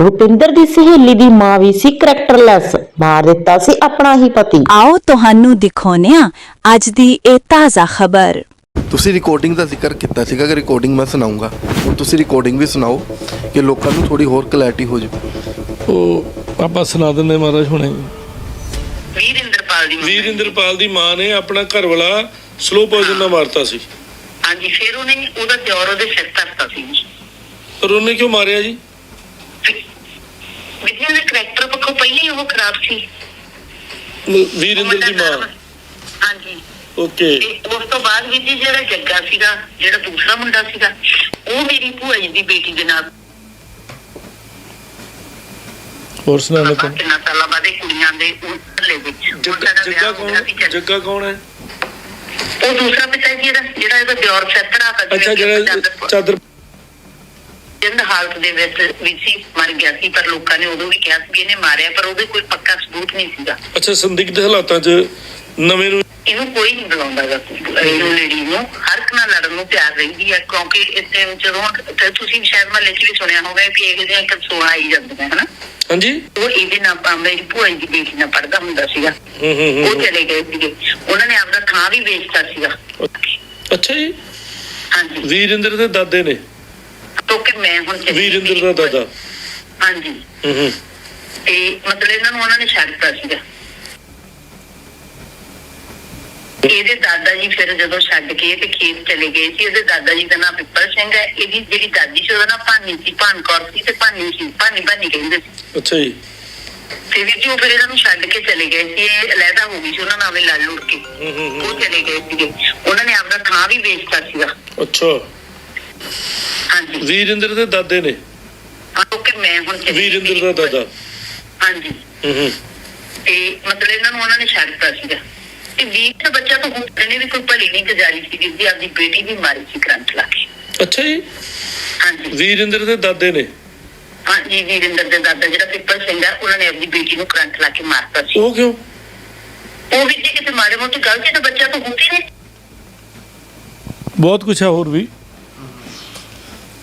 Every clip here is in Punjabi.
ਰੁਪਿੰਦਰ ਦੀ ਸਹੇਲੀ ਦੀ ਮਾਂ ਵੀ ਸੀ ਕਰੈਕਟਰਲੈਸ। ਮਾਰ ਦਿੱਤਾ ਸੀ ਆਪਣਾ ਹੀ ਪਤੀ। ਆਓ ਤੁਹਾਨੂੰ ਦਿਖਾਉਂਦੇ ਹਾਂ ਅੱਜ ਦੀ ਇਹ ਤਾਜ਼ਾ ਖਬਰ। ਤੁਸੀਂ ਰਿਕਾਰਡਿੰਗ ਦਾ ਜ਼ਿਕਰ ਕੀਤਾ ਸੀਗਾ ਕਿ ਰਿਕਾਰਡਿੰਗ ਮੈਂ ਸੁਣਾਉਂਗਾ। ਹੁਣ ਤੁਸੀਂ ਰਿਕਾਰਡਿੰਗ ਵੀ ਸੁਣਾਓ ਕਿ ਲੋਕਾਂ ਨੂੰ ਥੋੜੀ ਹੋਰ ਕਲੈਰਿਟੀ ਹੋ ਜਾਵੇ। ਉਹ ਆਪਾਂ ਸੁਣਾ ਦਿੰਦੇ ਮਹਾਰਾਜ ਹੁਣੇ। ਵੀਰਿੰਦਰਪਾਲ ਦੀ ਮੰਮੀ। ਵੀਰਿੰਦਰਪਾਲ ਦੀ ਮਾਂ ਨੇ ਆਪਣਾ ਘਰ ਵਾਲਾ ਸਲੋ ਪੋਇਜ਼ਨ ਨਾਲ ਮਾਰਤਾ ਸੀ। ਹਾਂਜੀ ਫਿਰ ਉਹਨੇ ਉਹਦਾ ਦਿਓਰ ਉਹਦੇ ਸਿਰ ਧਰਤਾ ਸੀ। ਪਰ ਉਹਨੇ ਕਿਉਂ ਮਾਰਿਆ ਜੀ? ਵਿਦਿਆ ਦੇ ਕਰੈਕਟਰ ਪੱਖੋਂ ਪਹਿਲਾਂ ਹੀ ਉਹ ਖਰਾਬ ਸੀ। ਮ- ਵੀਰਿੰਦਰ ਦੀ ਮਾਂ। ਹਾਂਜੀ। ਓਕੇ। ਤੇ ਉਸ ਤੋਂ ਬਾਅਦ ਵੀ ਜੀ ਜਿਹੜਾ ਜੱਗਾ ਸੀਗਾ ਜਿਹੜਾ ਦੂਸਰਾ ਮੁੰਡਾ ਸੀਗਾ ਉਹ ਮੇਰੀ ਭੂਆ ਜੀ ਦੀ ਬੇਟੀ ਦੇ ਨਾਲ। ਹੋਰ ਸੁਣਾ ਲੈ ਤੂੰ। ਕਿੰਨਾ ਸਾਲਾਂ ਬਾਅਦ ਇਹ ਕੁੜੀਆਂ ਦੇ ਉੱਤਲੇ ਵਿੱਚ। ਜੱਗਾ ਕੌਣ? ਜੱਗਾ- ਕੌਣ ਹੈ? ਉਹ ਦੂਸਰਾ ਪਿਤਾ ਜੀ ਇਹਦਾ ਜਿਹੜਾ ਇਹਦਾ ਦਿਓਰ ਸਿਰ ਧਰਾਤਾ ਸੀ ਅੱਛਾ ਜਿਹੜਾ ਚਾਦਰ ਜਿੰਦ ਹਾਲਤ ਦੇ ਵਿੱਚ ਵੀ ਸੀ ਮਰ ਗਿਆ ਸੀ ਪਰ ਲੋਕਾਂ ਨੇ ਉਦੋਂ ਵੀ ਕਿਹਾ ਸੀ ਇਹਨੇ ਮਾਰਿਆ ਪਰ ਉਹਦੇ ਕੋਈ ਪੱਕਾ ਸਬੂਤ ਨਹੀਂ ਸੀਗਾ। ਅੱਛਾ ਸੰਦਿਗਧ ਹਾਲਾਤਾਂ 'ਚ ਨਵੇਂ ਨੂੰ ਇਹਨੂੰ ਕੋਈ ਨਹੀਂ ਬੁਲਾਉਂਦਾ ਇਹਨੂੰ ਲੇਡੀ ਨੂੰ ਹਰ ਇੱਕ ਨਾਲ ਲੜਨ ਨੂੰ ਤਿਆਰ ਰਹਿੰਦੀ ਹੈ ਕਿਉਂਕਿ ਇਸ ਟਾਈਮ ਜਦੋਂ ਤੁਸੀਂ ਸ਼ਾਇਦ ਮਹੱਲੇ 'ਚ ਵੀ ਸੁਣਿਆ ਹੋਵੇ ਕਿ ਇਹ ਜਿਹੀਆਂ ਕਸੂਆਂ ਆਈ ਜਾਂਦੀਆਂ ਹਨਾ? ਹਾਂਜੀ। ਉਹ ਇਹਦੇ ਨਾਲ ਮੇਰੀ ਭੂਆ ਜੀ ਦੀ ਨਾਲ ਪੜਦਾ ਹੁੰਦਾ ਸੀਗਾ। ਹੂੰ ਹੂੰ ਉਹ ਹੂੰ ਚਲੇ ਗਏ ਸੀਗੇ। ਉਹਨਾਂ ਨੇ ਆਪਦਾ ਥਾਂ ਵੀ ਵੇਚਤਾ ਸੀਗਾ। ਅੱਛਾ ਜੀ। ਹਾਂਜੀ। ਵੀਰਿੰਦਰ ਦੇ ਦਾਦੇ ਨੇ। ਕਿਉਂਕਿ ਮੈਂ ਹੁਣ ਚਲੀ ਗਈ ਵੀਰਿੰਦਰ ਦਾ ਦਾਦਾ। ਹਾਂਜੀ। ਹੂੰ ਹੂੰ। ਤੇ ਮਤਲਬ ਇਹਨਾਂ ਨੂੰ ਉਹਨਾਂ ਨੇ ਛੱਡਤਾ ਸੀਗਾ। ਇਹਦੇ ਦਾਦਾ ਜੀ ਫਿਰ ਜਦੋਂ ਛੱਡ ਕੇ ਤੇ ਖੇਤ ਚਲੇ ਗਏ ਸੀ ਇਹਦੇ ਦਾਦਾ ਜੀ ਦਾ ਨਾਮ ਪਿੱਪਲ ਸਿੰਘ ਹੈ। ਇਹਦੀ ਜਿਹੜੀ ਦਾਦੀ ਸੀ ਉਹਦਾ ਨਾਮ ਭਾਨੀ ਸੀ ਭਾਨ ਕੌਰ ਸੀ ਤੇ ਭਾਨੀ ਸੀ ਭਾਨੀ ਭਾਨੀ ਕਹਿੰਦੇ ਸੀ। ਅੱਛਾ ਜੀ। ਤੇ ਵੀ ਜੀ ਉਹ ਫਿਰ ਇਹਨਾਂ ਨੂੰ ਛੱਡ ਕੇ ਚਲੇ ਗਏ ਸੀ। ਇਹ ਅਲੱਗਾ ਹੋ ਗਈ ਸੀ ਉਹਨਾਂ ਨਾਲ ਵੀ ਲੜ ਲੁੜ ਕੇ। ਹੂੰ ਹੂੰ ਹੂੰ। ਉਹ ਚਲੇ ਗਏ ਸੀਗੇ। ਉਹਨਾਂ ਨੇ ਆਪਦਾ ਥਾਂ ਵੀ ਵੇਚਤਾ ਸੀਗਾ। ਅੱਛਾ। ਹਾਂਜੀ। ਵੀਰਿੰਦਰ ਦੇ ਦਾਦੇ ਨੇ? ਹਾਂ ਕਿਉਂਕਿ ਮੈਂ ਹੁਣ ਚਲੀ ਵੀਰਿੰਦਰ ਦਾ ਦਾਦਾ? ਹਾਂਜੀ। ਹੂੰ ਹੂੰ। ਤੇ ਮਤਲਬ ਇਹਨਾਂ ਨੂੰ ਉਹਨਾਂ ਨੇ ਛੱਡਤਾ ਸੀਗਾ। ਤੇ ਵੀਰ ਦਾ ਬੱਚਾ ਤਾਂ ਹੁਣ ਨੇ ਵੀ ਕੋਈ ਭਲੀ ਨਹੀਂ ਗੁਜ਼ਾਰੀ ਸੀ ਜਿਸਦੀ ਆਪਦੀ ਬੇਟੀ ਵੀ ਮਾਰੀ ਸੀ ਕਰੰਟ ਲਾ ਕੇ। ਅੱਛਾ ਜੀ। ਹਾਂਜੀ। ਵੀਰਿੰਦਰ ਦੇ ਦਾਦੇ ਨੇ? ਹਾਂਜੀ ਵੀਰਿੰਦਰ ਦੇ ਦਾਦਾ ਜਿਹੜਾ ਪਿੱਪਲ ਸਿੰਘ ਹੈ ਉਹਨਾਂ ਨੇ ਆਪਦੀ ਬੇਟੀ ਨੂੰ ਕਰੰਟ ਲਾ ਕੇ ਮਾਰਤਾ ਸੀ। ਉਹ ਕਿਉਂ? ਉਹ ਵੀ ਜੇ ਕਿਤੇ ਮਾੜੇ ਮੋਟੇ ਗਲਤੀ ਤਾਂ ਬੱਚਾ ਤਾਂ ਹੁੰਦੀ ਨਹੀਂ ਬਹੁਤ ਕੁਝ ਹੈ ਹੋਰ ਵੀ।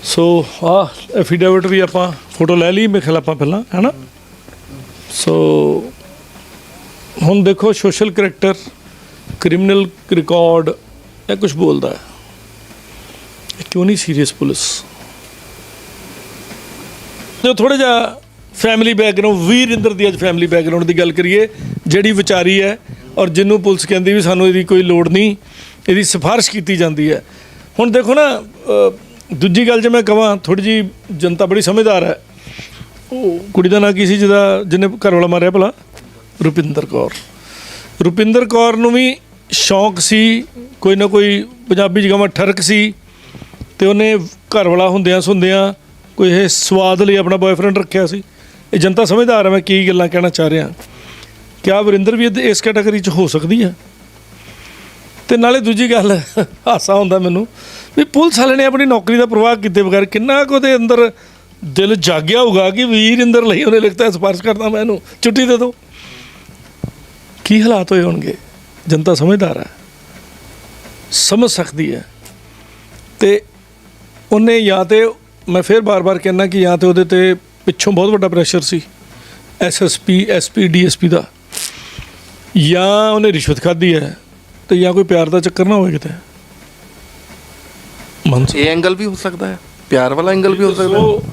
ਸੋ ਆ ਐਫੀਡੇਵਿਟ ਵੀ ਆਪਾਂ ਫੋਟੋ ਲੈ ਲਈ, ਮੇਰੇ ਖਿਆਲ ਆਪਾਂ ਪਹਿਲਾਂ ਹੈਨਾ ਸੋ ਹੁਣ ਦੇਖੋ ਸੋਸ਼ਲ ਕਰੈਕਟਰ ਕ੍ਰਿਮੀਨਲ ਰਿਕਾਰਡ ਇਹ ਕੁਝ ਬੋਲਦਾ ਹੈ। ਇਹ ਕਿਉਂ ਨਹੀਂ ਸੀਰੀਅਸ ਪੁਲਿਸ? ਜੋ ਥੋੜਾ ਜਿਹਾ ਫੈਮਿਲੀ ਬੈਕਗ੍ਰਾਉਂਡ ਵੀਰਿੰਦਰ ਦੀ ਅੱਜ ਫੈਮਿਲੀ ਬੈਕਗ੍ਰਾਉਂਡ ਦੀ ਗੱਲ ਕਰੀਏ, ਜਿਹੜੀ ਵਿਚਾਰੀ ਹੈ ਔਰ ਜਿਹਨੂੰ ਪੁਲਿਸ ਕਹਿੰਦੀ ਵੀ ਸਾਨੂੰ ਇਹਦੀ ਕੋਈ ਲੋੜ ਨਹੀਂ, ਇਹਦੀ ਸਿਫਾਰਿਸ਼ ਕੀਤੀ ਜਾਂਦੀ ਹੈ। ਹੁਣ ਦੇਖੋ ਨਾ ਦੂਜੀ ਗੱਲ ਜੇ ਮੈਂ ਕਹਾਂ ਥੋੜੀ ਜੀ ਜਨਤਾ ਬੜੀ ਸਮਝਦਾਰ ਹੈ। ਉਹ ਕੁੜੀ ਦਾ ਨਾਂ ਕੀ ਸੀ ਜਿਹਦਾ, ਜਿਹਨੇ ਘਰ ਵਾਲਾ ਮਾਰਿਆ ਭਲਾ? ਰੁਪਿੰਦਰ ਕੌਰ। ਰੁਪਿੰਦਰ ਕੌਰ ਨੂੰ ਵੀ ਸ਼ੌਂਕ ਸੀ, ਕੋਈ ਨਾ ਕੋਈ ਪੰਜਾਬੀ ਜਗਾਵਾਂ ਠਰਕ ਸੀ ਤੇ ਉਹਨੇ ਘਰ ਵਾਲਾ ਹੁੰਦਿਆਂ ਸੁੰਦਿਆਂ ਕੋਈ ਇਹ ਸਵਾਦ ਲਈ ਆਪਣਾ ਬॉयਫ੍ਰੈਂਡ ਰੱਖਿਆ ਸੀ। ਇਹ ਜਨਤਾ ਸਮਝਦਾਰ ਹੈ, ਮੈਂ ਕੀ ਗੱਲਾਂ ਕਹਿਣਾ ਚਾਹ ਰਿਹਾ। ਕਿਆ ਵਰਿੰਦਰ ਵੀ ਇਹਦੇ- ਇਸ ਕੈਟਾਗਰੀ 'ਚ ਹੋ ਸਕਦੀ ਹੈ? ਤੇ ਨਾਲੇ ਦੂਜੀ ਗੱਲ, ਹਾਸਾ ਹੁੰਦਾ ਮੈਨੂੰ ਵੀ ਪੁਲਿਸ ਵਾਲੇ ਨੇ ਆਪਣੀ ਨੌਕਰੀ ਦਾ ਪ੍ਰਵਾਹ ਕੀਤੇ ਬਗੈਰ ਕਿੰਨਾ ਕੁ ਉਹਦੇ ਅੰਦਰ ਦਿਲ ਜਾਗਿਆ ਹੋਊਗਾ ਕਿ ਵੀਰਿੰਦਰ ਲਈ ਉਹਨੇ ਲਿਖਤਾ ਸਪਾਰਸ਼ ਕਰਦਾ ਮੈਂ ਇਹਨੂੰ ਛੁੱਟੀ ਦੇ ਦਿਓ ਕੀ ਹਾਲਾਤ ਹੋਏ ਹੋਣਗੇ? ਜਨਤਾ ਸਮਝਦਾਰ ਹੈ। ਸਮਝ ਸਕਦੀ ਹੈ। ਤੇ ਉਹਨੇ ਜਾਂ ਤੇ ਮੈਂ ਫਿਰ ਬਾਰ-ਬਾਰ ਕਹਿੰਦਾ ਕਿ ਜਾਂ ਤੇ ਉਹਦੇ ਤੇ ਪਿੱਛੋਂ ਬਹੁਤ ਵੱਡਾ ਪ੍ਰੈਸ਼ਰ ਸੀ ਐਸਐਸਪੀ ਐਸਪੀ ਡੀਐਸਪੀ ਦਾ। ਜਾਂ ਉਹਨੇ ਰਿਸ਼ਵਤ ਖਾਧੀ ਹੈ ਤੇ ਜਾਂ ਕੋਈ ਪਿਆਰ ਦਾ ਚੱਕਰ ਨਾ ਹੋਵੇ ਕਿਤੇ। ਮਨ ਇਹ ਐਂਗਲ ਵੀ ਹੋ ਸਕਦਾ ਹੈ। ਪਿਆਰ ਵਾਲਾ ਐਂਗਲ ਵੀ ਹੋ ਸਕਦਾ ਹੈ। ਉਹ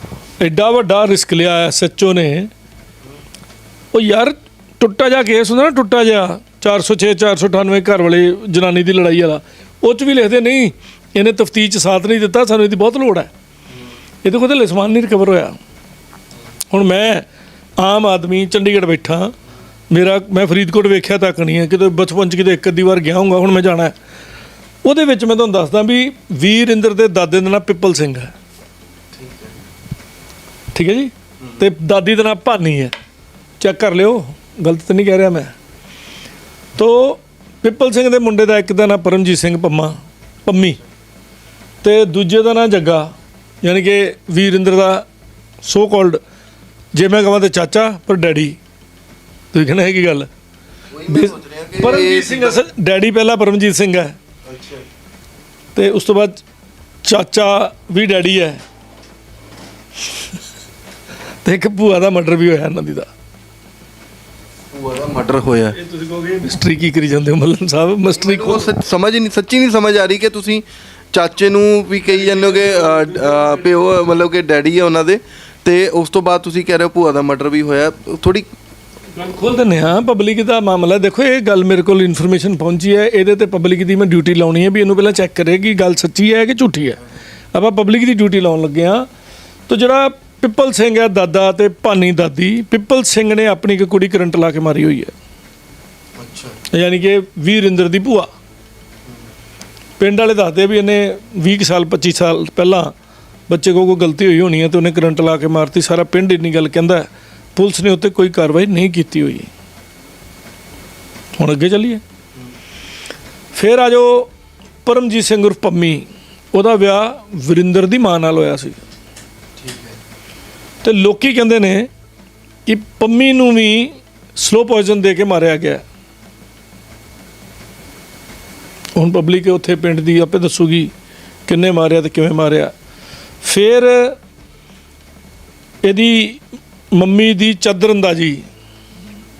ਐਡਾ ਵੱਡਾ ਰਿਸਕ ਲਿਆ ਐਸਐਚਓ ਨੇ। ਉਹ ਯਾਰ ਟੁੱਟਾ ਜਾ ਕੇਸ ਹੁੰਦਾ ਨਾ ਟੁੱਟਾ ਜਾ 406 498 ਘਰ ਵਾਲੇ ਜਨਾਨੀ ਦੀ ਲੜਾਈ ਵਾਲਾ। ਉਹ ਚ ਵੀ ਲਿਖਦੇ ਨਹੀਂ ਇਹਨੇ ਤਫਤੀਸ਼ ਚ ਸਾਥ ਨਹੀਂ ਦਿੱਤਾ ਸਾਨੂੰ ਇਹਦੀ ਬਹੁਤ ਲੋੜ ਹੈ। ਇਹਦੇ ਕੋਲ ਤਾਂ ਸਮਾਨ ਨਹੀਂ ਰਿਕਵਰ ਹੋਇਆ। ਹੁਣ ਮੈਂ ਆਮ ਆਦਮੀ ਚੰਡੀਗੜ੍ਹ ਬੈਠਾ। ਮੇਰਾ ਮੈਂ ਫਰੀਦਕੋਟ ਵੇਖਿਆ ਤੱਕ ਨਹੀਂ ਹੈ। ਕਿਤੇ ਬਚਪਨ ਚ ਕਿਤੇ ਇੱਕ ਅੱਧੀ ਵਾਰ ਗਿਆ ਹੂੰਗਾ ਹੁਣ ਮੈਂ ਜਾਣਾ ਹੈ। ਉਹਦੇ ਵਿੱਚ ਮੈਂ ਤੁਹਾਨੂੰ ਦੱਸਦਾ ਵੀ ਵੀਰ ਇੰਦਰ ਦੇ ਦਾਦੇ ਦਾ ਨਾਮ ਪਿੱਪਲ ਸਿੰਘ ਹੈ। ਠੀਕ ਹੈ ਜੀ? ਤੇ ਦਾਦੀ ਦਾ ਨਾਮ ਭਾਨੀ ਹੈ। ਚੈੱਕ ਕਰ ਲਿਓ ਗਲਤ ਤਾਂ ਨਹੀਂ ਕਹਿ ਰਿਹਾ ਮੈਂ। ਤੋ ਪਿੱਪਲ ਸਿੰਘ ਦੇ ਮੁੰਡੇ ਦਾ ਇੱਕ ਦਾ ਨਾਮ ਪਰਮਜੀਤ ਸਿੰਘ ਪੰਮਾ ਪੰਮੀ। ਤੇ ਦੂਜੇ ਦਾ ਨਾਮ ਜੱਗਾ ਯਾਨੀ ਕਿ ਵੀਰਿੰਦਰ ਦਾ ਸੋ ਕਾਲਡ ਜੇ ਮੈਂ ਕਹਾਂ ਤੇ ਚਾਚਾ ਪਰ ਡੈਡੀ। ਤੁਸੀਂ ਕਹਿੰਦੇ ਹੈ ਕੀ ਗੱਲ? ਪਰਮਜੀਤ ਸਿੰਘ ਅਸਲ ਡੈਡੀ ਪਹਿਲਾਂ ਪਰਮਜੀਤ ਸਿੰਘ ਹੈ। ਤੇ ਉਸ ਤੋਂ ਬਾਅਦ ਚਾਚਾ ਵੀ ਡੈਡੀ ਹੈ। ਤੇ ਇੱਕ ਭੂਆ ਦਾ ਮਰਡਰ ਵੀ ਹੋਇਆ ਇਹਨਾਂ ਦੀ ਦਾ। ਭੂਆ ਦਾ ਮਰਡਰ ਹੋਇਆ। ਇਹ ਤੁਸੀਂ ਕਹੋਗੇ? ਮਿਸਟਰੀ ਕੀ ਕਰੀ ਜਾਂਦੇ ਹੋ ਮੱਲਨ ਸਾਹਿਬ? ਮਿਸਟਰੀ ਉਹ ਸੱਚ- ਸਮਝ ਹੀ ਨਹੀਂ ਸੱਚੀ ਨਹੀਂ ਸਮਝ ਆ ਰਹੀ ਕਿ ਤੁਸੀਂ ਚਾਚੇ ਨੂੰ ਵੀ ਕਹੀ ਜਾਂਦੇ ਹੋ ਕਿ ਪਿਓ ਮਤਲਬ ਕਿ ਡੈਡੀ ਹੈ ਉਹਨਾਂ ਦੇ। ਤੇ ਉਸ ਤੋਂ ਬਾਅਦ ਤੁਸੀਂ ਕਹਿ ਰਹੇ ਹੋ ਭੂਆ ਦਾ ਮਰਡਰ ਵੀ ਹੋਇਆ। ਥੋੜੀ ਖੋਲ ਦਿੰਦੇ ਹਾਂ। ਪਬਲਿਕ ਦਾ ਮਾਮਲਾ ਦੇਖੋ ਇਹ ਗੱਲ ਮੇਰੇ ਕੋਲ ਇਨਫੋਰਮੇਸ਼ਨ ਪਹੁੰਚੀ ਹੈ। ਇਹਦੇ ਤੇ ਪਬਲਿਕ ਦੀ ਮੈਂ ਡਿਊਟੀ ਲਾਉਣੀ ਹੈ ਵੀ ਇਹਨੂੰ ਪਹਿਲਾਂ ਚੈੱਕ ਕਰੇ ਕਿ ਗੱਲ ਸੱਚੀ ਹੈ ਕਿ ਝੂਠੀ ਹੈ। ਆਪਾਂ ਪਬਲਿਕ ਦੀ ਡਿਊਟੀ ਲਾਉਣ ਲੱਗੇ ਹਾਂ। ਤਾਂ ਜਿਹੜਾ ਪਿੱਪਲ ਸਿੰਘ ਹੈ ਦਾਦਾ ਤੇ ਭਾਨੀ ਦਾਦੀ ਪਿੱਪਲ ਸਿੰਘ ਨੇ ਆਪਣੀ ਇੱਕ ਕੁੜੀ ਕਰੰਟ ਲਾ ਕੇ ਮਾਰੀ ਹੋਈ ਹੈ। ਅੱਛਾ। ਯਾਨੀ ਕਿ ਵੀਰਿੰਦਰ ਦੀ ਭੂਆ। ਪਿੰਡ ਵਾਲੇ ਦੱਸਦੇ ਵੀ ਇਹਨੇ 20 ਕੁ ਸਾਲ 25 ਸਾਲ ਪਹਿਲਾਂ ਬੱਚੇ ਕੋਲ ਕੋਈ ਗਲਤੀ ਹੋਈ ਹੋਣੀ ਹੈ ਤੇ ਉਹਨੇ ਕਰੰਟ ਲਾ ਕੇ ਮਾਰਤੀ। ਸਾਰਾ ਪਿੰਡ ਇੰਨੀ ਗੱਲ ਕਹਿੰਦਾ ਹੈ। ਪੁਲਿਸ ਨੇ ਉੱਤੇ ਕੋਈ ਕਾਰਵਾਈ ਨਹੀਂ ਕੀਤੀ ਹੋਈ। ਹੁਣ ਅੱਗੇ ਚੱਲੀਏ। ਫਿਰ ਆ ਜਾਓ ਪਰਮਜੀਤ ਸਿੰਘ ਉਰਫ ਪੰਮੀ। ਉਹਦਾ ਵਿਆਹ ਵਰਿੰਦਰ ਦੀ ਮਾਂ ਨਾਲ ਹੋਇਆ ਸੀ। ਤੇ ਲੋਕੀ ਕਹਿੰਦੇ ਨੇ ਕਿ ਪੰਮੀ ਨੂੰ ਵੀ ਸਲੋ ਪੋਇਜ਼ਨ ਦੇ ਕੇ ਮਾਰਿਆ ਗਿਆ। ਹੁਣ ਪਬਲਿਕ ਉੱਥੇ ਪਿੰਡ ਦੀ ਆਪੇ ਦੱਸੂਗੀ ਕਿੰਨੇ ਮਾਰਿਆ ਤੇ ਕਿਵੇਂ ਮਾਰਿਆ। ਫਿਰ ਇਹਦੀ ਮੰਮੀ ਦੀ ਚਦਰੰਦਾਜੀ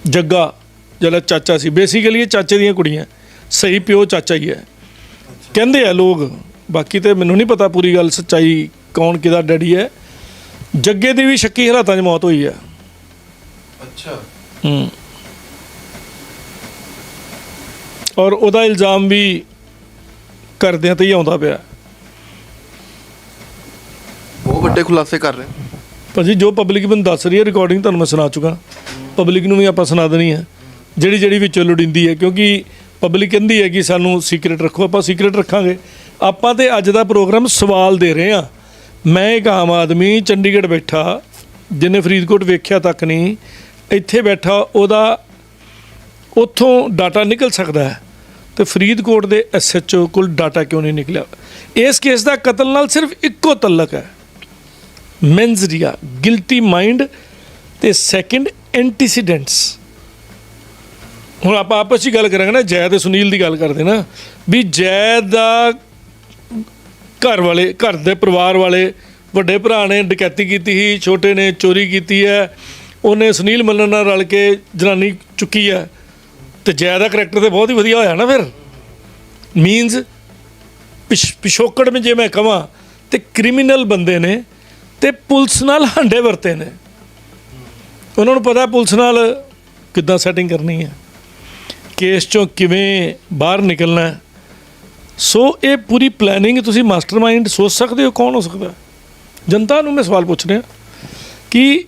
ਜੱਗਾ ਜਿਹੜਾ ਚਾਚਾ ਸੀ ਬੇਸਿਕਲੀ ਇਹ ਚਾਚੇ ਦੀਆਂ ਕੁੜੀਆਂ। ਸਹੀ ਪਿਓ ਚਾਚਾ ਹੀ ਹੈ। ਕਹਿੰਦੇ ਆ ਲੋਕ ਬਾਕੀ ਤੇ ਮੈਨੂੰ ਨਹੀਂ ਪਤਾ ਪੂਰੀ ਗੱਲ ਸੱਚਾਈ ਕੌਣ ਕਿਹਦਾ ਡੈਡੀ ਹੈ। ਜੱਗੇ ਦੀ ਵੀ ਸ਼ੱਕੀ ਹਾਲਾਤਾਂ 'ਚ ਮੌਤ ਹੋਈ ਹੈ ਅੱਛਾ। ਹੂੰ। ਔਰ ਉਹਦਾ ਇਲਜ਼ਾਮ ਵੀ ਕਰਦਿਆਂ ਤੇ ਹੀ ਆਉਂਦਾ ਪਿਆ। ਬਹੁਤ ਵੱਡੇ ਖੁਲਾਸੇ ਕਰ ਰਹੇ ਹੋ। ਭਾਜੀ, ਜੋ ਪਬਲਿਕ ਮੈਨੂੰ ਦੱਸ ਰਹੀ ਹੈ ਰਿਕਾਰਡਿੰਗ ਤੁਹਾਨੂੰ ਮੈਂ ਸੁਣਾ ਚੁੱਕਾ। ਪਬਲਿਕ ਨੂੰ ਵੀ ਆਪਾਂ ਸੁਣਾ ਦੇਣੀ ਹੈ। ਜਿਹੜੀ ਜਿਹੜੀ ਵਿੱਚੋਂ ਲੋੜੀਂਦੀ ਹੈ, ਕਿਉਂਕਿ ਪਬਲਿਕ ਕਹਿੰਦੀ ਹੈ ਕਿ ਸਾਨੂੰ ਸੀਕ੍ਰੀਟ ਰੱਖੋ, ਆਪਾਂ ਸੀਕ੍ਰੀਟ ਰੱਖਾਂਗੇ। ਆਪਾਂ ਤੇ ਅੱਜ ਦਾ ਪ੍ਰੋਗਰਾਮ ਸਵਾਲ ਦੇ ਰਹੇ ਹਾਂ। ਮੈਂ ਇੱਕ ਆਮ ਆਦਮੀ, ਚੰਡੀਗੜ੍ਹ ਬੈਠਾ ਜਿਹਨੇ ਫਰੀਦਕੋਟ ਵੇਖਿਆ ਤੱਕ ਨਹੀਂ, ਇੱਥੇ ਬੈਠਾ, ਉਹਦਾ ਉੱਥੋਂ ਡਾਟਾ ਨਿਕਲ ਸਕਦਾ ਹੈ। ਤੇ ਫਰੀਦਕੋਟ ਦੇ ਐਸਐਚਓ ਕੋਲ ਡਾਟਾ ਕਿਉਂ ਨਹੀਂ ਨਿਕਲਿਆ? ਇਸ ਕੇਸ ਦਾ ਕਤਲ ਨਾਲ ਸਿਰਫ ਇੱਕੋ ਤਲਕ ਹੈ। ਮੈਂਜ਼ਰੀਆ ਗਿਲਟੀ ਮਾਈਂਡ ਤੇ ਸੈਕਿੰਡ ਐਂਟੀਸੀਡੈਂਟਸ ਹੁਣ ਆਪਾਂ ਆਪਸ ਵਿੱਚ ਗੱਲ ਕਰਾਂਗੇ ਨਾ, ਜੈ ਤੇ ਸੁਨੀਲ ਦੀ ਗੱਲ ਕਰਦੇ ਨਾ, ਵੀ ਜੈ ਦਾ ਘਰ ਵਾਲੇ, ਘਰ ਦੇ ਪਰਿਵਾਰ ਵਾਲੇ ਵੱਡੇ ਭਰਾ ਨੇ ਡਕੈਤੀ ਕੀਤੀ ਸੀ, ਛੋਟੇ ਨੇ ਚੋਰੀ ਕੀਤੀ ਹੈ, ਉਹਨੇ ਸੁਨੀਲ ਮੱਲਨ ਨਾਲ ਰਲ ਕੇ ਜਨਾਨੀ ਚੁੱਕੀ ਹੈ, ਤੇ ਜੈ ਦਾ ਕਰੈਕਟਰ ਤੇ ਬਹੁਤ ਹੀ ਵਧੀਆ ਹੋਇਆ ਨਾ ਫਿਰ। ਮੀਨਸ ਪਿਛੋਕੜ ਵਿੱਚ ਜੇ ਮੈਂ ਕਹਾਂ ਤੇ ਕ੍ਰਿਮੀਨਲ ਬੰਦੇ ਨੇ ਤੇ ਪੁਲਿਸ ਨਾਲ ਹੰਡੇ ਵਰਤੇ ਨੇ। ਉਹਨਾਂ ਨੂੰ ਪਤਾ ਪੁਲਿਸ ਨਾਲ ਕਿੱਦਾਂ ਸੈਟਿੰਗ ਕਰਨੀ ਹੈ। ਕੇਸ ਚੋਂ ਕਿਵੇਂ ਬਾਹਰ ਨਿਕਲਣਾ ਸੋ ਇਹ ਪੂਰੀ ਪਲੈਨਿੰਗ ਤੁਸੀਂ ਮਾਸਟਰਮਾਈਂਡ ਸੋਚ ਸਕਦੇ ਹੋ, ਕੌਣ ਹੋ ਸਕਦਾ? ਜਨਤਾ ਨੂੰ ਮੈਂ ਸਵਾਲ ਪੁੱਛ ਰਿਹਾ ਕਿ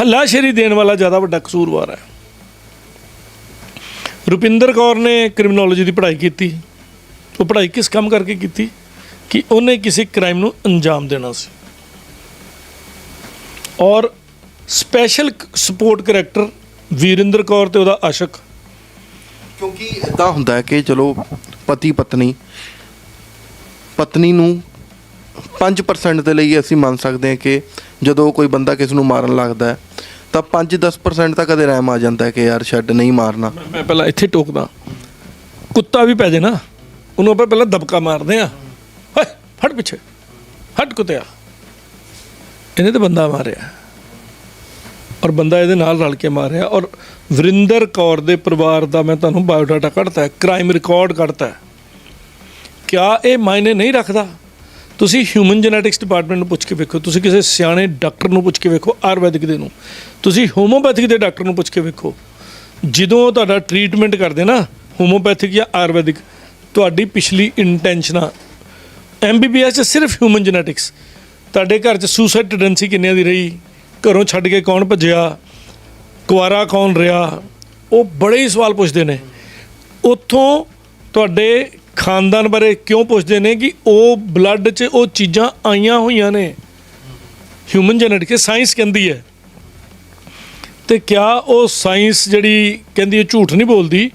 ਹੱਲਾਸ਼ੇਰੀ ਦੇਣ ਵਾਲਾ ਜ਼ਿਆਦਾ ਵੱਡਾ ਕਸੂਰਵਾਰ ਹੈ। ਰੁਪਿੰਦਰ ਕੌਰ ਨੇ ਕ੍ਰਿਮੀਨੋਲੋਜੀ ਦੀ ਪੜ੍ਹਾਈ ਕੀਤੀ। ਉਹ ਪੜ੍ਹਾਈ ਕਿਸ ਕੰਮ ਕਰਕੇ ਕੀਤੀ? ਕਿ ਉਹਨੇ ਕਿਸੇ ਕ੍ਰਾਈਮ ਨੂੰ ਅੰਜਾਮ ਦੇਣਾ ਸੀ। ਔਰ special support character Virinder Kaur ਤੇ ਉਹਦਾ ਆਸ਼ਕ ਕਿਉਂਕਿ ਇਦਾਂ ਹੁੰਦਾ ਹੈ ਕਿ ਚਲੋ ਪਤੀ ਪਤਨੀ ਪਤਨੀ ਨੂੰ 5% ਦੇ ਲਈ ਅਸੀਂ ਮੰਨ ਸਕਦੇ ਹਾਂ ਕਿ ਜਦੋਂ ਕੋਈ ਬੰਦਾ ਕਿਸ ਨੂੰ ਮਾਰਨ ਲੱਗਦਾ ਹੈ ਤਾਂ 5-10% ਤਾਂ ਕਦੇ ਰਹਿਮ ਆ ਜਾਂਦਾ ਹੈ ਕਿ ਯਾਰ ਛੱਡ ਨਹੀਂ ਮਾਰਨਾ। ਮੈਂ- ਪਹਿਲਾਂ ਇੱਥੇ ਟੋਕਦਾ। ਕੁੱਤਾ ਵੀ ਪੈ ਜੇ ਨਾ ਉਹਨੂੰ ਆਪਾਂ ਪਹਿਲਾਂ ਦਬਕਾ ਮਾਰਦੇ ਆ ਹਟ ਪਿੱਛੇ। ਹਟ ਕੁੱਤਿਆ। ਇਹਨੇ ਤਾਂ ਬੰਦਾ ਮਾਰਿਆ? ਔਰ ਬੰਦਾ ਇਹਦੇ ਨਾਲ ਰਲ ਕੇ ਮਾਰਿਆ। ਔਰ ਵਰਿੰਦਰ ਕੌਰ ਦੇ ਪਰਿਵਾਰ ਦਾ ਮੈਂ ਤੁਹਾਨੂੰ ਬਾਇਓਡਾਟਾ ਕੱਢਤਾ ਕ੍ਰਾਈਮ ਰਿਕਾਰਡ ਕੱਢਤਾ ਕਿਆ ਇਹ ਮਾਇਨੇ ਨਹੀਂ ਰੱਖਦਾ? ਤੁਸੀਂ ਹਿਊਮਨ ਜੈਨੇਟਿਕਸ ਡਿਪਾਰਟਮੈਂਟ ਨੂੰ ਪੁੱਛ ਕੇ ਵੇਖੋ, ਤੁਸੀਂ ਕਿਸੇ ਸਿਆਣੇ ਡਾਕਟਰ ਨੂੰ ਪੁੱਛ ਕੇ ਵੇਖੋ, ਆਯੁਰਵੈਦਿਕ ਦੇ ਨੂੰ। ਤੁਸੀਂ ਹੋਮੋਪੈਥਿਕ ਦੇ ਡਾਕਟਰ ਨੂੰ ਪੁੱਛ ਕੇ ਵੇਖੋ। ਜਦੋਂ ਤੁਹਾਡਾ ਟ੍ਰੀਟਮੈਂਟ ਕਰਦੇ ਨਾ ਹੋਮੋਪੈਥਿਕ ਜਾਂ ਆਯੁਰਵੈਦਿਕ, ਤੁਹਾਡੀ ਪਿਛਲੀ ਇੰਟੈਂਸ਼ਨਾਂ ਐਮਬੀਬੀਐਸ ਚ ਸਿਰਫ ਹਿਊਮਨ ਜੈਨੇਟਿਕਸ ਤੁਹਾਡੇ ਘਰ ਚ ਸੁਸਾਈਡ ਟੈਂਡੈਂਸੀ ਕਿੰਨਿਆਂ ਦੀ ਰਹੀ? ਘਰੋਂ ਛੱਡ ਕੇ ਕੌਣ ਭੱਜਿਆ? ਕੁਆਰਾ ਕੌਣ ਰਿਹਾ? ਉਹ ਬੜੇ ਹੀ ਸਵਾਲ ਪੁੱਛਦੇ ਨੇ। ਉੱਥੋਂ ਤੁਹਾਡੇ ਖਾਨਦਾਨ ਬਾਰੇ ਕਿਉਂ ਪੁੱਛਦੇ ਨੇ ਕਿ ਉਹ ਬਲੱਡ 'ਚ ਉਹ ਚੀਜ਼ਾਂ ਆਈਆਂ ਹੋਈਆਂ ਨੇ? ਹਿਊਮਨ ਜੈਨੇਟਿਕਸ ਸਾਇੰਸ ਕਹਿੰਦੀ ਹੈ। ਤੇ ਕਿਆ ਉਹ ਸਾਇੰਸ ਜਿਹੜੀ ਕਹਿੰਦੀ ਹੈ ਝੂਠ ਨਹੀਂ ਬੋਲਦੀ?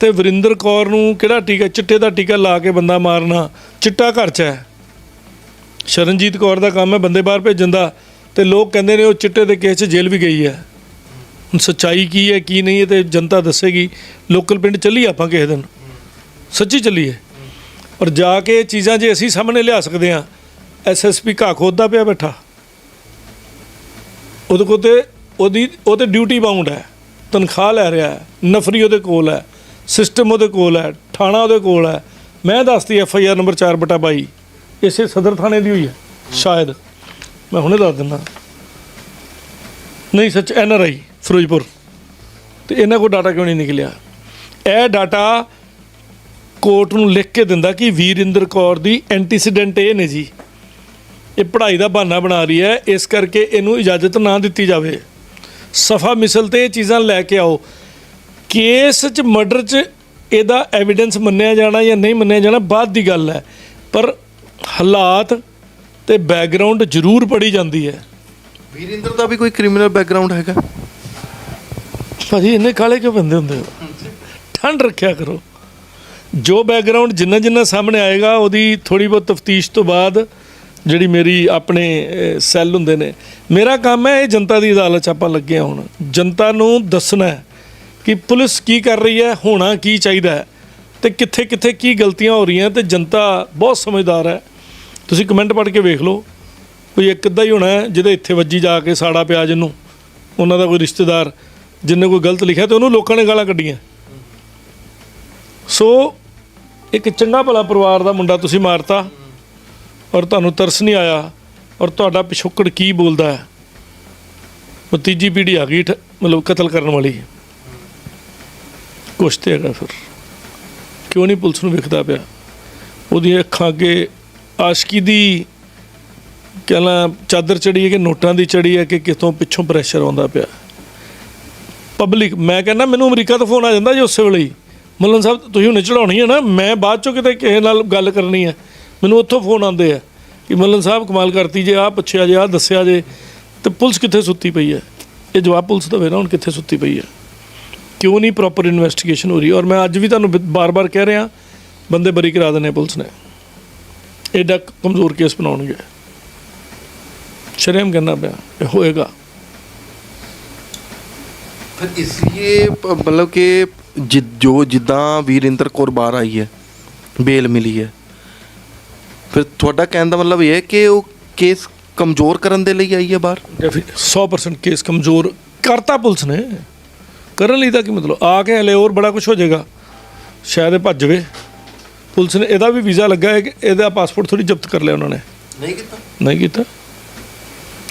ਤੇ ਵਰਿੰਦਰ ਕੌਰ ਨੂੰ ਕਿਹੜਾ ਟੀਕਾ, ਚਿੱਟੇ ਦਾ ਟੀਕਾ ਲਾ ਕੇ ਬੰਦਾ ਮਾਰਨਾ? ਚਿੱਟਾ ਘਰ 'ਚ ਹੈ। ਸ਼ਰਨਜੀਤ ਕੌਰ ਦਾ ਕੰਮ ਹੈ ਬੰਦੇ ਬਾਹਰ ਭੇਜਣ ਦਾ ਤੇ ਲੋਕ ਕਹਿੰਦੇ ਨੇ ਉਹ ਚਿੱਟੇ ਦੇ ਕੇਸ 'ਚ ਜੇਲ੍ਹ ਵੀ ਗਈ ਹੈ। ਹੁਣ ਸੱਚਾਈ ਕੀ ਹੈ, ਕੀ ਨਹੀਂ ਹੈ ਤੇ ਜਨਤਾ ਦੱਸੇਗੀ। ਲੋਕਲ ਪਿੰਡ ਚੱਲੀ ਆਪਾਂ ਕਿਸੇ ਦਿਨ। ਸੱਚੀ ਚੱਲੀਏ। ਪਰ ਜਾ ਕੇ ਇਹ ਚੀਜ਼ਾਂ ਜੇ ਅਸੀਂ ਸਾਹਮਣੇ ਲਿਆ ਸਕਦੇ ਹਾਂ ਐਸਐਸਪੀ ਘਾ ਖੋਦਾ ਪਿਆ ਬੈਠਾ। ਉਹਦੇ ਕੋਲ ਤੇ ਉਹਦੀ, ਉਹ ਤੇ ਡਿਊਟੀ ਬਾਉਂਡ ਹੈ। ਤਨਖਾਹ ਲੈ ਰਿਹਾ ਹੈ, ਨਫਰੀ ਉਹਦੇ ਕੋਲ ਹੈ, ਸਿਸਟਮ ਉਹਦੇ ਕੋਲ ਹੈ, ਥਾਣਾ ਉਹਦੇ ਕੋਲ ਹੈ। ਮੈਂ ਦੱਸਦੀ ਐਫ ਆਈ ਆਰ ਨੰਬਰ 4 ਬਟਾ 22 ਇਸੇ ਸਦਰ ਥਾਣੇ ਦੀ ਹੋਈ ਹੈ, ਸ਼ਾਇਦ। ਮੈਂ ਹੁਣੇ ਦੱਸ ਦਿੰਦਾ। ਨਹੀਂ, ਸੱਚ ਐਨ ਆਰ ਆਈ, ਫਿਰੋਜ਼ਪੁਰ। ਤੇ ਇਹਨਾਂ ਕੋਲ ਡਾਟਾ ਕਿਉਂ ਨਹੀਂ ਨਿਕਲਿਆ? ਇਹ ਡਾਟਾ ਕੋਰਟ ਨੂੰ ਲਿਖ ਕੇ ਦਿੰਦਾ ਕਿ ਵੀਰਿੰਦਰ ਕੌਰ ਦੀ ਐਂਟੀਸੀਡੈਂਟ ਇਹ ਨੇ ਜੀ। ਇਹ ਪੜ੍ਹਾਈ ਦਾ ਬਹਾਨਾ ਬਣਾ ਰਹੀ ਹੈ, ਇਸ ਕਰਕੇ ਇਹਨੂੰ ਇਜਾਜ਼ਤ ਨਾ ਦਿੱਤੀ ਜਾਵੇ। ਸਫਾ ਮਿਸਲ ਤੇ ਇਹ ਚੀਜ਼ਾਂ ਲੈ ਕੇ ਆਓ। ਕੇਸ 'ਚ ਮਰਡਰ 'ਚ ਇਹਦਾ ਐਵੀਡੈਂਸ ਮੰਨਿਆ ਜਾਣਾ ਜਾਂ ਨਹੀਂ ਮੰਨਿਆ ਜਾਣਾ ਬਾਅਦ ਦੀ ਗੱਲ ਹੈ। ਪਰ ਹਾਲਾਤ ਤੇ ਬੈਕਗ੍ਰਾਉਂਡ ਜ਼ਰੂਰ ਪੜੀ ਜਾਂਦੀ ਹੈ। ਵੀਰਿੰਦਰ ਦਾ ਵੀ ਕੋਈ ਕ੍ਰਿਮੀਨਲ ਬੈਕਗ੍ਰਾਉਂਡ ਹੈਗਾ? ਭਾਜੀ ਇੰਨੇ ਕਾਲੇ ਕਿਉਂ ਬੰਦੇ ਹੁੰਦੇ ਹੋ? ਠੰਡ ਰੱਖਿਆ ਕਰੋ। ਜੋ ਬੈਕਗ੍ਰਾਉਂਡ ਜਿੰਨਾ ਜਿੰਨਾ ਸਾਹਮਣੇ ਆਏਗਾ ਉਹਦੀ ਥੋੜੀ ਬਹੁਤ ਤਫਤੀਸ਼ ਤੋਂ ਬਾਅਦ ਜਿਹੜੀ ਮੇਰੀ ਆਪਣੇ ਸੈੱਲ ਹੁੰਦੇ ਨੇ। ਮੇਰਾ ਕੰਮ ਹੈ ਇਹ ਜਨਤਾ ਦੀ ਅਦਾਲਤ 'ਚ ਆਪਾਂ ਲੱਗੇ ਹਾਂ ਹੁਣ। ਜਨਤਾ ਨੂੰ ਦੱਸਣਾ ਹੈ ਕਿ ਪੁਲਿਸ ਕੀ ਕਰ ਰਹੀ ਹੈ ਹੋਣਾ ਕੀ ਚਾਹੀਦਾ ਹੈ ਤੇ ਕਿੱਥੇ ਕਿੱਥੇ ਕੀ ਗਲਤੀਆਂ ਹੋ ਰਹੀਆਂ ਤੇ ਜਨਤਾ ਬਹੁਤ ਸਮਝਦਾਰ ਹੈ। ਤੁਸੀਂ ਕਮੈਂਟ ਪੜ੍ਹ ਕੇ ਵੇਖ ਲਓ, ਕੋਈ ਇੱਕ ਅੱਧਾ ਹੀ ਹੋਣਾ ਜਿਹਦੇ ਇੱਥੇ ਵੱਜੀ ਜਾ ਕੇ ਸਾੜਾ ਪਿਆ ਜਿਹਨੂੰ, ਉਹਨਾਂ ਦਾ ਕੋਈ ਰਿਸ਼ਤੇਦਾਰ ਜਿੰਨੇ ਕੋਈ ਗਲਤ ਲਿਖਿਆ ਤੇ ਉਹਨੂੰ ਲੋਕਾਂ ਨੇ ਗਾਲਾਂ ਕੱਢੀਆਂ। ਸੋ, ਇੱਕ ਚੰਗਾ ਭਲਾ ਪਰਿਵਾਰ ਦਾ ਮੁੰਡਾ ਤੁਸੀਂ ਮਾਰਤਾ ਔਰ ਤੁਹਾਨੂੰ ਤਰਸ ਨਹੀਂ ਆਇਆ ਔਰ ਤੁਹਾਡਾ ਪਿਛੋਕੜ ਕੀ ਬੋਲਦਾ ਹੈ? ਉਹ ਤੀਜੀ ਪੀੜ੍ਹੀ ਆ ਗਈ ਠ- ਮਤਲਬ ਕਤਲ ਕਰਨ ਵਾਲੀ। ਕੁਛ ਤੇ ਹੈਗਾ ਫਿਰ। ਕਿਉਂ ਨਹੀਂ ਪੁਲਿਸ ਨੂੰ ਵਿਖਦਾ ਪਿਆ? ਉਹਦੀਆਂ ਅੱਖਾਂ ਅੱਗੇ ਆਸ਼ਕੀ ਦੀ ਕਹਿਣਾ ਚਾਦਰ ਚੜੀ ਹੈ ਕਿ ਨੋਟਾਂ ਦੀ ਚੜੀ ਹੈ ਕਿ ਕਿਤੋਂ ਪਿੱਛੋਂ ਪ੍ਰੈਸ਼ਰ ਆਉਂਦਾ ਪਿਆ? ਪਬਲਿਕ ਮੈਂ ਕਹਿੰਦਾ ਮੈਨੂੰ ਅਮਰੀਕਾ ਤੋਂ ਫੋਨ ਆ ਜਾਂਦਾ ਜੀ ਉਸੇ ਵੇਲੇ ਹੀ। ਮੱਲਨ ਸਾਹਿਬ, ਤੁਸੀਂ ਹੁਣੇ ਚੜਾਉਣੀ ਹੈ ਨਾ, ਮੈਂ ਬਾਅਦ ਚੋਂ ਕਿਤੇ ਕਿਸੇ ਨਾਲ ਗੱਲ ਕਰਨੀ ਹੈ। ਮੈਨੂੰ ਉੱਥੋਂ ਫੋਨ ਆਉਂਦੇ ਆ ਕਿ ਮੱਲਨ ਸਾਹਿਬ ਕਮਾਲ ਕਰਤੀ ਜੇ, ਆਹ ਪੁੱਛਿਆ ਜੇ, ਆਹ ਦੱਸਿਆ ਜੇ, ਤੇ ਪੁਲਿਸ ਕਿੱਥੇ ਸੁੱਤੀ ਪਈ ਹੈ? ਇਹ ਜਵਾਬ ਪੁਲਿਸ ਦੇਵੇ ਨਾ ਹੁਣ ਕਿੱਥੇ ਸੁੱਤੀ ਪਈ ਹੈ? ਕਿਉਂ ਨਹੀਂ ਪ੍ਰੋਪਰ ਇਨਵੈਸਟੀਗੇਸ਼ਨ ਹੋ ਰਹੀ? ਔਰ ਮੈਂ ਅੱਜ ਵੀ ਤੁਹਾਨੂੰ ਬਾਰ-ਬਾਰ ਕਹਿ ਰਿਹਾ, ਬੰਦੇ ਬਰੀ ਕਰਾ ਦੇਣੇ ਪੁਲਿਸ ਨੇ। ਐਡਾ ਕਮਜ਼ੋਰ ਕੇਸ ਬਣਾਉਣਗੇ। ਸ਼ਰਮ ਕਰਨਾ ਪਿਆ ਇਹ ਹੋਏਗਾ। ਫਿਰ ਇਸ ਲਈ ਮਤਲਬ ਕਿ ਜਿ- ਜੋ ਜਿੱਦਾਂ ਵੀਰਿੰਦਰ ਕੌਰ ਬਾਹਰ ਆਈ ਹੈ ਬੇਲ ਮਿਲੀ ਹੈ ਫਿਰ ਤੁਹਾਡਾ ਕਹਿਣ ਦਾ ਮਤਲਬ ਇਹ ਹੈ ਕਿ ਉਹ ਕੇਸ ਕਮਜ਼ੋਰ ਕਰਨ ਦੇ ਲਈ ਆਈ ਹੈ ਬਾਹਰ? ਡੈਫੀ 100% ਕੇਸ ਕਮਜ਼ੋਰ ਕਰਤਾ ਪੁਲਿਸ ਨੇ। ਕਰਨ ਲਈ ਤਾਂ ਕੀ ਮਤਲਬ? ਆ ਕੇ ਹਲੇ ਹੋਰ ਬੜਾ ਕੁਝ ਹੋ ਜਾਏਗਾ। ਸ਼ਾਇਦ ਭੱਜ ਜਾਵੇ ਪੁਲਿਸ ਨੇ ਇਹਦਾ ਵੀ ਵੀਜ਼ਾ ਲੱਗਾ ਹੈ ਕਿ ਇਹਦਾ ਪਾਸਪੋਰਟ ਥੋੜੀ ਜ਼ਬਤ ਕਰ ਲਿਆ ਉਹਨਾਂ ਨੇ। ਨਹੀਂ ਕੀਤਾ? ਨਹੀਂ ਕੀਤਾ।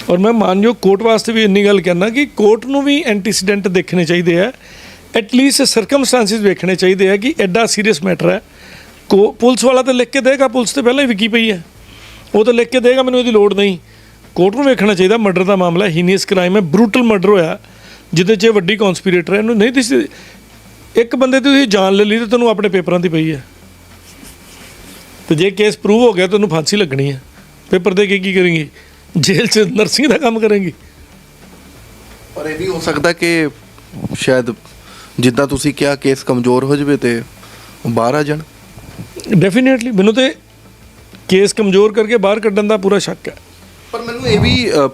ਔਰ ਮੈਂ ਮਾਨਯੋਗ ਕੋਰਟ ਵਾਸਤੇ ਵੀ ਇੰਨੀ ਗੱਲ ਕਹਿਣਾ ਕਿ ਕੋਰਟ ਨੂੰ ਵੀ ਐਂਟੀਸੀਡੈਂਟ ਦੇਖਣੇ ਚਾਹੀਦੇ ਆ। ਐਟਲੀਸਟ ਸਰਕਮਸਟੈਂਸਿਸ ਵੇਖਣੇ ਚਾਹੀਦੇ ਆ ਕਿ ਐਡਾ ਸੀਰੀਅਸ ਮੈਟਰ ਹੈ। ਕੋ ਪੁਲਿਸ ਵਾਲਾ ਤਾਂ ਲਿਖ ਕੇ ਦੇਗਾ ਪੁਲਿਸ ਤੇ ਪਹਿਲਾਂ ਹੀ ਵਿਕੀ ਪਈ ਹੈ। ਉਹ ਤਾਂ ਲਿਖ ਕੇ ਦੇਗਾ ਮੈਨੂੰ ਇਹਦੀ ਲੋੜ ਨਹੀਂ। ਕੋਰਟ ਨੂੰ ਵੇਖਣਾ ਚਾਹੀਦਾ ਮਰਡਰ ਦਾ ਮਾਮਲਾ ਹੀਨੀਅਸ ਕ੍ਰਾਈਮ ਹੈ ਬਰੂਟਲ ਮਰਡਰ ਹੋਇਆ ਜਿਹਦੇ 'ਚ ਵੱਡੀ ਕਨਸਪੀਰੇਟਰ ਹੈ। ਇਹਨੂੰ ਨਹੀਂ ਤੁਸੀਂ ਇੱਕ ਬੰਦੇ ਦੀ ਤੁਸੀਂ ਜਾਨ ਲੈ ਲਈ ਤੇ ਤੁਹਾਨੂੰ ਆਪਣੇ ਪੇਪਰਾਂ ਦੀ ਪਈ ਹੈ। ਤੇ ਜੇ ਕੇਸ ਪ੍ਰੂਵ ਹੋ ਗਿਆ ਤੁਹਾਨੂੰ ਫਾਂਸੀ ਲੱਗਣੀ ਹੈ। ਪੇਪਰ ਦੇ ਕੇ ਕੀ ਕਰੇਂਗੀ? ਜੇਲ੍ਹ 'ਚ ਨਰਸਿੰਗ ਦਾ ਕੰਮ ਕਰੇਂਗੀ। ਪਰ ਇਹ ਵੀ ਹੋ ਸਕਦਾ ਕਿ ਸ਼ਾਇਦ ਜਿੱਦਾਂ ਤੁਸੀਂ ਕਿਹਾ ਕੇਸ ਕਮਜ਼ੋਰ ਹੋ ਜਾਵੇ ਤੇ ਬਾਹਰ ਆ ਜਾਣ। ਡੈਫੀਨੇਟਲੀ ਮੈਨੂੰ ਤੇ ਕੇਸ ਕਮਜ਼ੋਰ ਕਰਕੇ ਬਾਹਰ ਕੱਢਣ ਦਾ ਪੂਰਾ ਸ਼ੱਕ ਹੈ। ਪਰ ਮੈਨੂੰ ਇਹ ਵੀ ਅ,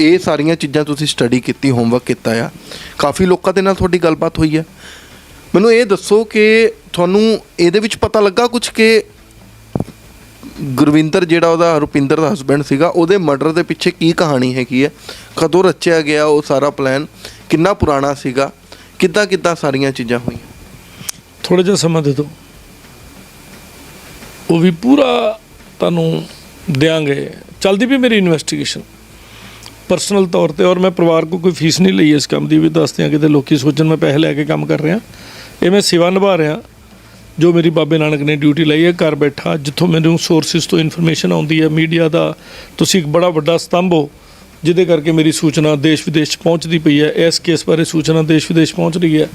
ਇਹ ਸਾਰੀਆਂ ਚੀਜ਼ਾਂ ਤੁਸੀਂ ਸਟੱਡੀ ਕੀਤੀ ਹੋਮਵਰਕ ਕੀਤਾ ਆ। ਕਾਫੀ ਲੋਕਾਂ ਦੇ ਨਾਲ ਤੁਹਾਡੀ ਗੱਲਬਾਤ ਹੋਈ ਹੈ। ਮੈਨੂੰ ਇਹ ਦੱਸੋ ਕਿ ਤੁਹਾਨੂੰ ਇਹਦੇ ਵਿੱਚ ਪਤਾ ਲੱਗਾ ਕੁਝ ਕਿ ਗੁਰਵਿੰਦਰ ਜਿਹੜਾ ਉਹਦਾ ਰੁਪਿੰਦਰ ਦਾ ਹਸਬੰਡ ਸੀਗਾ, ਉਹਦੇ ਮਰਡਰ ਦੇ ਪਿੱਛੇ ਕੀ ਕਹਾਣੀ ਹੈਗੀ ਹੈ? ਕਦੋਂ ਰਚਿਆ ਗਿਆ ਉਹ ਸਾਰਾ ਪਲਾਨ ਕਿੰਨਾ ਪੁਰਾਣਾ ਸੀਗਾ? ਕਿੱਦਾਂ ਕਿੱਦਾਂ ਸਾਰੀਆਂ ਚੀਜ਼ਾਂ ਹੋਈਆਂ? ਥੋੜਾ ਜਿਹਾ ਸਮਾਂ ਦੇ ਦਿਓ। ਉਹ ਵੀ ਪੂਰਾ ਤੁਹਾਨੂੰ ਦਿਆਂਗੇ। ਚਲਦੀ ਵੀ ਮੇਰੀ ਇਨਵੈਸਟੀਗੇਸ਼ਨ ਪਰਸਨਲ ਤੌਰ ਤੇ, ਔਰ ਮੈਂ ਪਰਿਵਾਰ ਕੋ ਕੋਈ ਫੀਸ ਨਹੀਂ ਲਈ ਇਸ ਕੰਮ ਦੀ। ਵੀ ਦੱਸਦੇ ਆ ਕਿਤੇ ਲੋਕੀ ਸੋਚਣ ਮੈਂ ਪੈਸੇ ਲੈ ਕੇ ਕੰਮ ਕਰ ਰਿਹਾ। ਇਹ ਮੈਂ ਸੇਵਾ ਨਿਭਾ ਰਿਹਾ। ਜੋ ਮੇਰੀ ਬਾਬੇ ਨਾਨਕ ਨੇ ਡਿਊਟੀ ਲਈ ਹੈ, ਘਰ ਬੈਠਾ, ਜਿੱਥੋਂ ਮੈਨੂੰ ਸੋਰਸਿਸ ਤੋਂ ਇਨਫੋਰਮੇਸ਼ਨ ਆਉਂਦੀ ਹੈ ਮੀਡੀਆ ਦਾ, ਤੁਸੀਂ ਇੱਕ ਬੜਾ ਵੱਡਾ ਸਤੰਭ ਹੋ, ਜਿਹਦੇ ਕਰਕੇ ਮੇਰੀ ਸੂਚਨਾ ਦੇਸ਼ ਵਿਦੇਸ਼ ਪਹੁੰਚਦੀ ਪਈ ਹੈ, ਇਸ ਕੇਸ ਬਾਰੇ ਸੂਚਨਾ ਦੇਸ਼ ਵਿਦੇਸ਼ ਪਹੁੰਚ ਰਹੀ ਹੈ।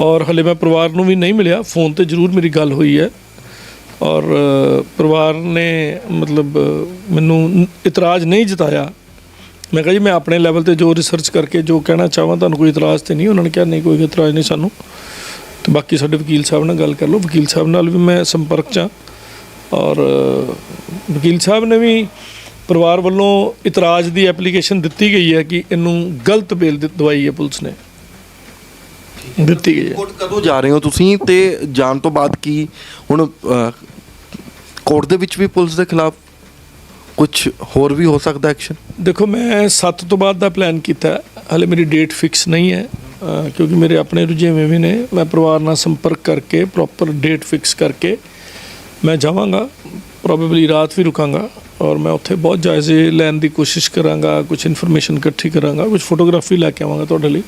ਔਰ ਹਲੇ ਮੈਂ ਪਰਿਵਾਰ ਨੂੰ ਵੀ ਨਹੀਂ ਮਿਲਿਆ ਫੋਨ ਤੇ ਜ਼ਰੂਰ ਮੇਰੀ ਗੱਲ ਹੋਈ ਹੈ। ਔਰ ਪਰਿਵਾਰ ਨੇ ਮਤਲਬ ਮੈਨੂੰ ਇਤਰਾਜ਼ ਨਹੀਂ ਜਤਾਇਆ। ਮੈਂ ਕਿਹਾ ਜੀ, ਮੈਂ ਆਪਣੇ ਲੈਵਲ ਤੇ ਜੋ ਰਿਸਰਚ ਕਰਕੇ ਜੋ ਕਹਿਣਾ ਚਾਹਾਂ ਤੁਹਾਨੂੰ ਕੋਈ ਇਤਰਾਜ਼ ਤੇ ਨਹੀਂ, ਉਹਨਾਂ ਨੇ ਕਿਹਾ, ਨਹੀਂ, ਕੋਈ ਇਤਰਾਜ਼ ਨਹੀਂ ਸਾਨੂੰ। ਤੇ ਬਾਕੀ ਸਾਡੇ ਵਕੀਲ ਸਾਹਿਬ ਨਾਲ ਗੱਲ ਕਰ ਲਓ। ਵਕੀਲ ਸਾਹਿਬ ਨਾਲ ਵੀ ਮੈਂ ਸੰਪਰਕ 'ਚ ਹਾਂ। ਔਰ ਵਕੀਲ ਸਾਹਿਬ ਨੇ ਵੀ ਪਰਿਵਾਰ ਵੱਲੋਂ ਇਤਰਾਜ਼ ਦੀ ਐਪਲੀਕੇਸ਼ਨ ਦਿੱਤੀ ਗਈ ਹੈ ਕਿ ਇਹਨੂੰ ਗਲਤ ਬੇਲ ਦਵਾਈ ਹੈ ਪੁਲਿਸ ਨੇ। ਦਿੱਤੀ ਗਈ ਹੈ। ਕੋਰਟ ਕਦੋਂ ਜਾ ਰਹੇ ਹੋ ਤੁਸੀਂ ਤੇ ਜਾਣ ਤੋਂ ਬਾਅਦ ਕੀ ਹੁਣ ਕੋਰਟ ਦੇ ਵਿੱਚ ਵੀ ਪੁਲਿਸ ਦੇ ਖਿਲਾਫ ਕੁਝ ਹੋਰ ਵੀ ਹੋ ਸਕਦਾ ਐਕਸ਼ਨ? ਦੇਖੋ ਮੈਂ 7 ਤੋਂ ਬਾਅਦ ਦਾ ਪਲਾਨ ਕੀਤਾ। ਹਾਲੇ ਮੇਰੀ ਡੇਟ ਫਿਕਸ ਨਹੀਂ ਹੈ। ਕਿਉਂਕਿ ਮੇਰੇ ਆਪਣੇ ਰੁਝੇਵੇਂ ਵੀ ਨੇ ਮੈਂ ਪਰਿਵਾਰ ਨਾਲ ਸੰਪਰਕ ਕਰਕੇ ਪ੍ਰੋਪਰ ਡੇਟ ਫਿਕਸ ਕਰਕੇ ਮੈਂ ਜਾਵਾਂਗਾ ਪ੍ਰੋਬੇਬਲੀ ਰਾਤ ਵੀ ਰੁਕਾਂਗਾ ਔਰ ਮੈਂ ਉੱਥੇ ਬਹੁਤ ਜਾਇਜ਼ੇ ਲੈਣ ਦੀ ਕੋਸ਼ਿਸ਼ ਕਰਾਂਗਾ ਕੁਝ ਇਨਫੋਰਮੇਸ਼ਨ ਇਕੱਠੀ ਕਰਾਂਗਾ ਕੁਝ ਫੋਟੋਗ੍ਰਾਫੀ ਲੈ ਕੇ ਆਵਾਂਗਾ ਤੁਹਾਡੇ ਲਈ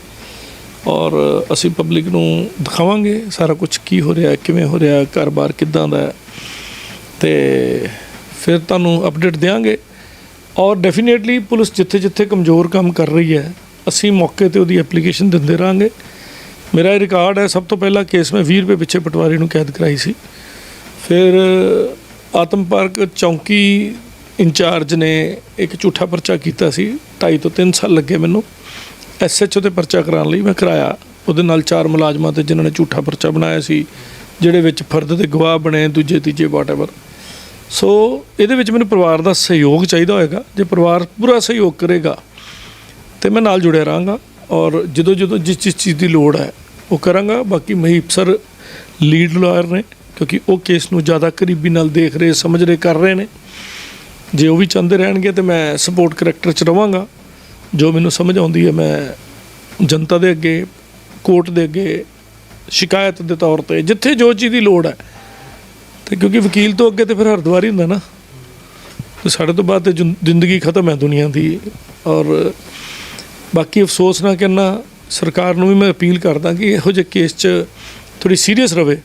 ਔਰ ਅਸੀਂ ਪਬਲਿਕ ਨੂੰ ਦਿਖਾਵਾਂਗੇ ਸਾਰਾ ਕੁਝ ਕੀ ਹੋ ਰਿਹਾ ਕਿਵੇਂ ਹੋ ਰਿਹਾ ਹੈ, ਘਰ-ਬਾਰ ਕਿੱਦਾਂ ਦਾ ਹੈ। ਤੇ ਫਿਰ ਤੁਹਾਨੂੰ ਅਪਡੇਟ ਦੇਵਾਂਗੇ ਔਰ ਡੈਫੀਨੇਟਲੀ ਪੁਲਿਸ ਜਿੱਥੇ ਜਿੱਥੇ ਕਮਜ਼ੋਰ ਕੰਮ ਕਰ ਰਹੀ ਹੈ ਅਸੀਂ ਮੌਕੇ ਤੇ ਉਹਦੀ ਐਪਲੀਕੇਸ਼ਨ ਦਿੰਦੇ ਰਾਂਗੇ ਮੇਰਾ ਇਹ ਰਿਕਾਰਡ ਹੈ, ਸਭ ਤੋਂ ਪਹਿਲਾਂ ਕੇਸ ਮੈਂ 20 ਰੁਪਏ ਪਿੱਛੇ ਪਟਵਾਰੀ ਨੂੰ ਕੈਦ ਕਰਾਈ ਸੀ। ਫਿਰ, ਆਤਮ ਪਾਰਕ ਚੌਂਕੀ ਇੰਚਾਰਜ ਨੇ ਇੱਕ ਝੂਠਾ ਪਰਚਾ ਕੀਤਾ ਸੀ 2.5 ਤੋਂ 3 ਸਾਲ ਲੱਗੇ ਮੈਨੂੰ। ਐਸਐਚਓ ਤੇ ਪਰਚਾ ਕਰਾਉਣ ਲਈ ਮੈਂ ਕਰਾਇਆ। ਉਹਦੇ ਨਾਲ ਚਾਰ ਮੁਲਾਜ਼ਮਾਂ ਤੇ ਜਿਨ੍ਹਾਂ ਨੇ ਝੂਠਾ ਪਰਚਾ ਬਣਾਇਆ ਸੀ, ਜਿਹੜੇ ਵਿੱਚ ਫਰਦ ਦੇ ਗਵਾਹ ਬਣੇ, ਦੂਜੇ, ਤੀਜੇ ਵਾਟਐਵਰ ਸੋ ਇਹਦੇ ਵਿੱਚ ਮੈਨੂੰ ਪਰਿਵਾਰ ਦਾ ਸਹਿਯੋਗ ਚਾਹੀਦਾ ਹੋਏਗਾ। ਜੇ ਪਰਿਵਾਰ ਪੂਰਾ ਸਹਿਯੋਗ ਕਰੇਗਾ ਤੇ ਮੈਂ ਨਾਲ ਜੁੜਿਆ ਰਹਾਂਗਾ ਔਰ ਜਦੋਂ ਜਦੋਂ ਜਿਸ ਜਿਸ ਚੀਜ਼ ਦੀ ਲੋੜ ਹੈ, ਉਹ ਕਰਾਂਗਾ। ਬਾਕੀ ਮਹੀਪ ਸਰ ਲੀਡ ਲਾਇਰ ਨੇ, ਕਿਉਂਕਿ ਉਹ ਕੇਸ ਨੂੰ ਜ਼ਿਆਦਾ ਕਰੀਬੀ ਨਾਲ ਦੇਖ ਰਹੇ, ਸਮਝ ਰਹੇ, ਕਰ ਰਹੇ ਨੇ। ਜੇ ਉਹ ਵੀ ਚਾਹੁੰਦੇ ਰਹਿਣਗੇ ਤੇ ਮੈਂ ਸਪੋਰਟ ਕਰੈਕਟਰ ਚ ਰਵਾਂਗਾ। ਜੋ ਮੈਨੂੰ ਸਮਝ ਆਉਂਦੀ ਹੈ, ਮੈਂ ਜਨਤਾ ਦੇ ਅੱਗੇ ਕੋਰਟ ਦੇ ਅੱਗੇ, ਸ਼ਿਕਾਇਤ ਦੇ ਤੌਰ ਤੇ, ਜਿੱਥੇ ਜੋ ਚੀਜ਼ ਦੀ ਲੋੜ ਹੈ। ਤੇ ਕਿਉਂਕਿ ਵਕੀਲ ਤੋਂ ਅੱਗੇ ਤੇ ਫਿਰ ਹਰਦੁਆਰ ਹੀ ਹੁੰਦਾ ਨਾ। ਤੇ ਸਾਡੇ ਤੋਂ ਬਾਅਦ ਤੇ ਜ਼ਿੰਦਗੀ ਖਤਮ ਹੈ ਦੁਨੀਆ ਦੀ। ਔਰ ਬਾਕੀ ਅਫਸੋਸ ਨਾ ਕਰਨਾ ਸਰਕਾਰ ਨੂੰ ਵੀ ਮੈਂ ਅਪੀਲ ਕਰਦਾ ਕਿ ਇਹੋ ਜਿਹੇ ਕੇਸ 'ਚ ਥੋੜੀ ਸੀਰੀਅਸ ਰਵੇ।